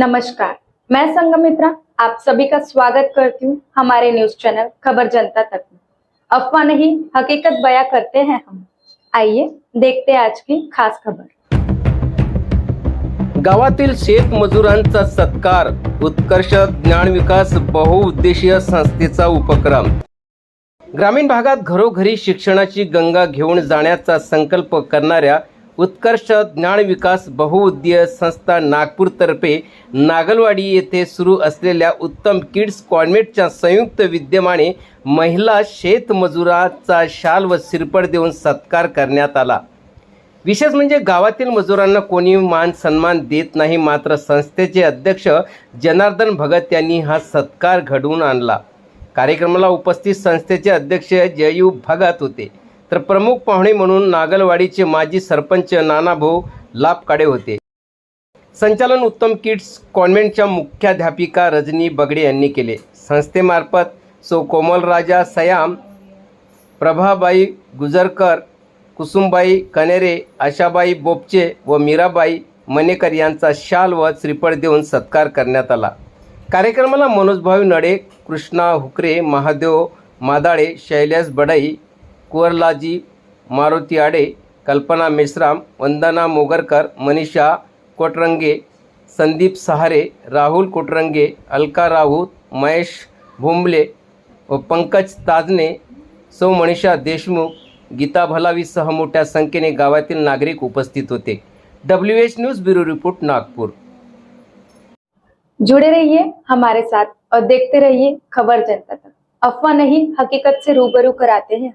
नमस्कार, मैं संगमित्रा आप सभी का स्वागत करती हूँ हमारे न्यूज़ चैनल खबर जनता तक में। अफवाह नहीं, हकीकत बयां करते हैं हम। आइए देखते हैं आज की खास खबर। गावातील शेतमजुरांचा सत्कार, उत्कर्ष ज्ञान विकास बहुउद्देशीय संस्थेचा उपक्रम। ग्रामीण भागात घरोघरी शिक्षणाची गंगा घेऊन जाण्याचा संकल्प करणाऱ्या उत्कर्ष ज्ञान विकास बहुउद्देशीय संस्था नागपूरतर्फे नागलवाडी येथे सुरू असलेल्या उत्तम किड्स कॉन्व्हेंटच्या संयुक्त विद्यमाने महिला शेतमजुराचा शाल व सिरपड देऊन सत्कार करण्यात आला. विशेष म्हणजे गावातील मजुरांना कोणी मान सन्मान देत नाही मात्र संस्थेचे अध्यक्ष जनार्दन भगत यांनी हा सत्कार घडवून आणला. कार्यक्रमाला उपस्थित संस्थेचे अध्यक्ष जयू भगत होते. तर प्रमुख पाहुणे म्हणून नागलवाडीचे माजी सरपंच नानाभाऊ लाभकाडे होते. संचालन उत्तम किड्स कॉन्व्हेंटच्या मुख्याध्यापिका रजनी बगडे यांनी केले. संस्थेमार्फत सो कोमलराजा सयाम प्रभाबाई गुजरकर कुसुमबाई कनेरे आशाबाई बोपचे व मीराबाई मनेकर यांचा शाल व श्रीफळ देऊन सत्कार करण्यात आला. कार्यक्रमाला मनोजभाऊ नडे कृष्णा हुकरे महादेव मादाळे शैलेश बडई कुवरलाजी मारुती आडे कल्पना मेश्राम वंदना मोगरकर मनीषा कोटरंगे संदीप सहारे राहुल कोटरंगे अलका राऊत महेश भोंबले व पंकज ताजने सौ मनीषा देशमुख गीता भलावी भलावीसह मोठ्या संख्येने गावातील नागरिक उपस्थित होते W H news bureau report Nagpur जुड़े रहिए हमारे साथ और देखते रहिए खबर जनता तक अफवाह नहीं हकीकत से रूबरू कराते हैं